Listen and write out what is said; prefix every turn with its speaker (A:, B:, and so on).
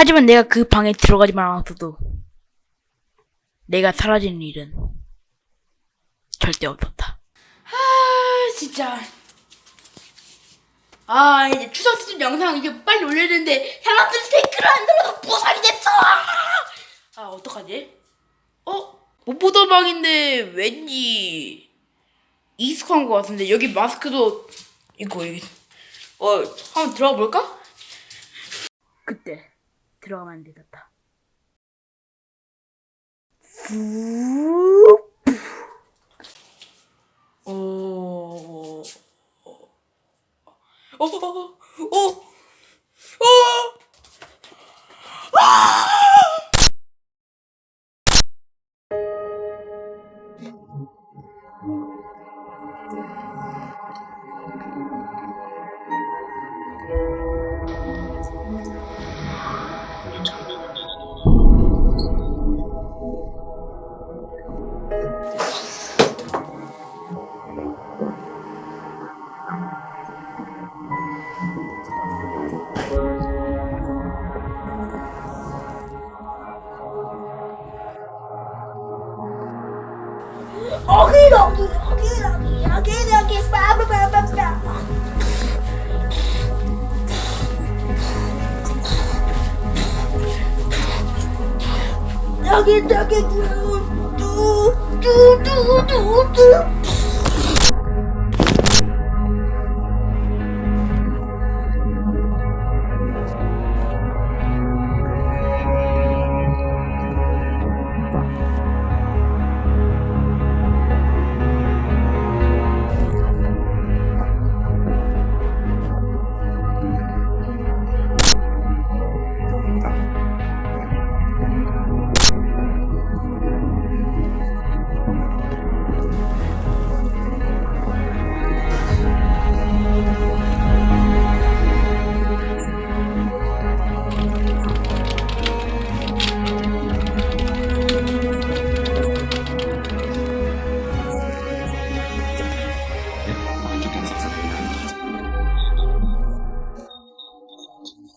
A: 하지만 내가 그 방에 들어가지만 않았어도 내가 사라지는 일은 절대 없었다.
B: 아 진짜 아 이제 추석 특집 영상 이제 빨리 올려야 되는데 사람들이 댓글을 안 달아서 보살이 됐어 아 어떡하지? 어? 못 보던 방인데 왠지 익숙한 것 같은데 여기 마스크도 있고 여기 어 한번 들어가 볼까?
A: 그때 들어가면 되었다.
B: 오. 어, 어, 어, 어, 어.
C: 어 Okay, okay, okay, okay, okay, okay, blah, blah, blah, blah. Okay, okay, okay. du du du du.